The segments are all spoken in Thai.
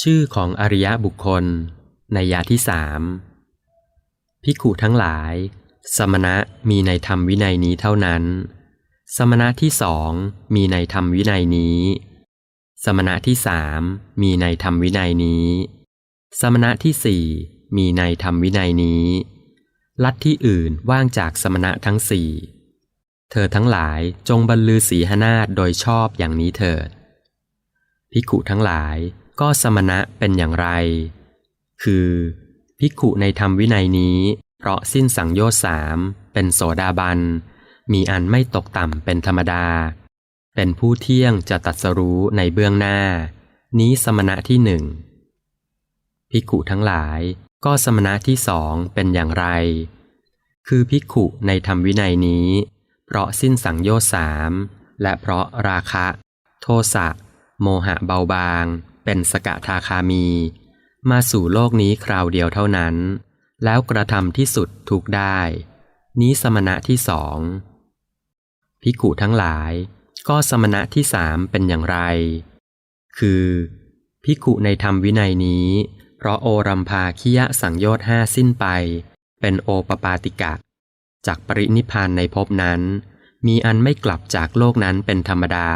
ชื่อของอริยบุคคล ในยะที่สามภิกุทั้งหลาย สมณะมีในธรรมวินัยนี้เท่านั้น สมณะที่สองมีในธรรมวินัยนี้ สมณะที่สามมีในธรรมวินัยนี้ สมณะที่สี่มีในธรรมวินัยนี้ ลัทธิอื่นว่างจากสมณะทั้งสี่เธอทั้งหลายจงบรรลือสีหนาฏโดยชอบอย่างนี้เถิดภิกขุทั้งหลาย ก็สมณะเป็นอย่างไร คือ ภิกขุในธรรมวินัยนี้ เพราะสิ้นสังโยชน์สามเป็นโสดาบัน มีอันไม่ตกต่ำเป็นธรรมดา เป็นผู้เที่ยงจะตัดสรู้ในเบื้องหน้า นี้สมณะที่หนึ่งภิกขุทั้งหลายก็สมณะที่สองเป็นอย่างไร คือภิกขุในธรรมวินัยนี้ เพราะสิ้นสังโยชน์สามและเพราะราคะ โทสะ โมหะเบาบาง เป็นสกทาคามี มาสู่โลกนี้คราวเดียวเท่านั้น แล้วกระทำที่สุดทุกได้ นี้สมณะที่สองภิกขุทั้งหลาย ก็สมณะที่สามเป็นอย่างไร คือภิกขุในธรรมวินัยนี้ เพราะโอรัมภาคิยะสังโยชน์ห้าสิ้นไป เป็นโอปปาติกะ จากปรินิพานในภพนั้น มีอันไม่กลับจากโลกนั้นเป็นธรรมดา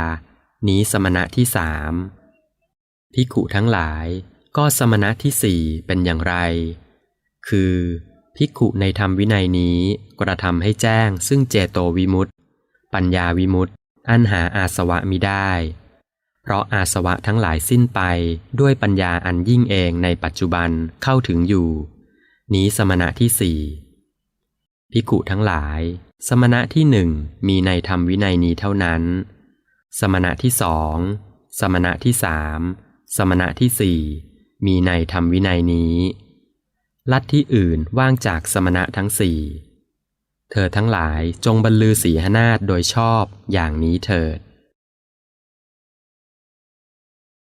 นี้สมณะที่สาม ภิกขุทั้งหลายก็สมณะที่สี่เป็นอย่างไร คือภิกขุในธรรมวินัยนี้กระทำให้แจ้งซึ่งเจโตวิมุตติ ปัญญาวิมุตติ อันหาอาสวะมิได้ เพราะอาสวะทั้งหลายสิ้นไปด้วยปัญญาอันยิ่งเองในปัจจุบันเข้าถึงอยู่ นี้สมณะที่สี่ภิกขุทั้งหลาย สมณะที่หนึ่งมีในธรรมวินัยนี้เท่านั้น สมณะที่สอง สมณะที่สาม สมณะที่สี่มีในธรรมวินัยนี้ ลัทธิอื่นว่างจากสมณะทั้งสี่ เธอทั้งหลายจงบรรลือสีหนาฏโดยชอบอย่างนี้เถิด